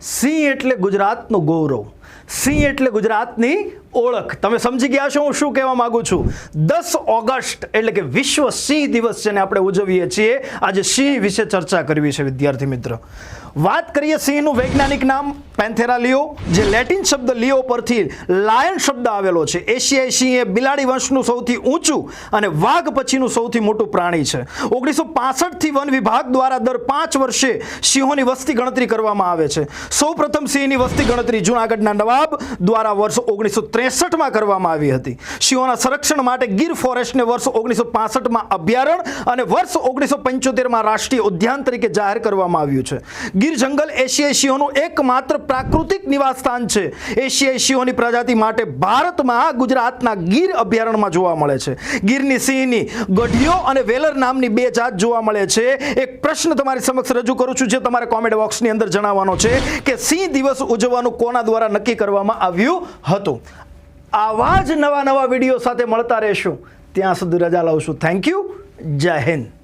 સિંહ એટલે ગુજરાતનું ગૌરવ. સિંહ એટલે ગુજરાતની ઓળખ. તમે સમજી ગયા છો હું શું કહેવા માંગુ છું? દસ ઓગસ્ટ એટલે કે વિશ્વ સિંહ દિવસ છે ને આપણે ઉજવીએ છીએ. આજે સિંહ વિશે ચર્ચા કરવી છે, વિદ્યાર્થી મિત્ર. વાત કરીએ સિંહનું વૈજ્ઞાનિક નામ પેન્થેરા લિયો, જે લેટિન શબ્દ લિયો પરથી લાયન શબ્દ આવેલો છે. એશિયાઈ સિંહ એ બિલાડી વંશનું સૌથી ઊંચું અને વાઘ પછીનું સૌથી મોટું પ્રાણી છે. ઓગણીસો પાસઠથી વન વિભાગ દ્વારા દર પાંચ વર્ષે સિંહોની વસ્તી ગણતરી કરવામાં આવે છે. સૌ પ્રથમ સિંહની વસ્તી ગણતરી જૂનાગઢના નવાબ દ્વારા વર્ષ ઓગણીસો ત્રેસઠમાં કરવામાં આવી હતી. સિંહોના સંરક્ષણ માટે ગીર ફોરેસ્ટને વર્ષ ઓગણીસો પાસઠમાં અભયારણ્ય અને વર્ષ ઓગણીસો પંચોતેરમાં રાષ્ટ્રીય ઉદ્યાન તરીકે જાહેર કરવામાં આવ્યું છે. ગીર જંગલ એશિયાઈ સિંહોનું એકમાત્ર પ્રાકૃતિક નિવાસ સ્થાન છે. એશિયાઈ સિંહોની પ્રજાતિ માટે ભારતમાં ગુજરાતના ગીર અભયારણ્યમાં જોવા મળે છે. ગીરની સિંહની ગઢિયો અને વેલર નામની બે જાત જોવા મળે છે. એક પ્રશ્ન તમારી સમક્ષ રજૂ કરું છું, જે તમારે કોમેન્ટ બોક્સની અંદર જણાવવાનો છે કે સિંહ દિવસ ઉજવવાનું કોના દ્વારા નક્કી કરવામાં આવ્યું હતું. આવા જ નવા નવા વીડિયો સાથે મળતા રહેશું. ત્યાં સુધી રજા લઉં છું થેન્ક યુ જય હિન્દ.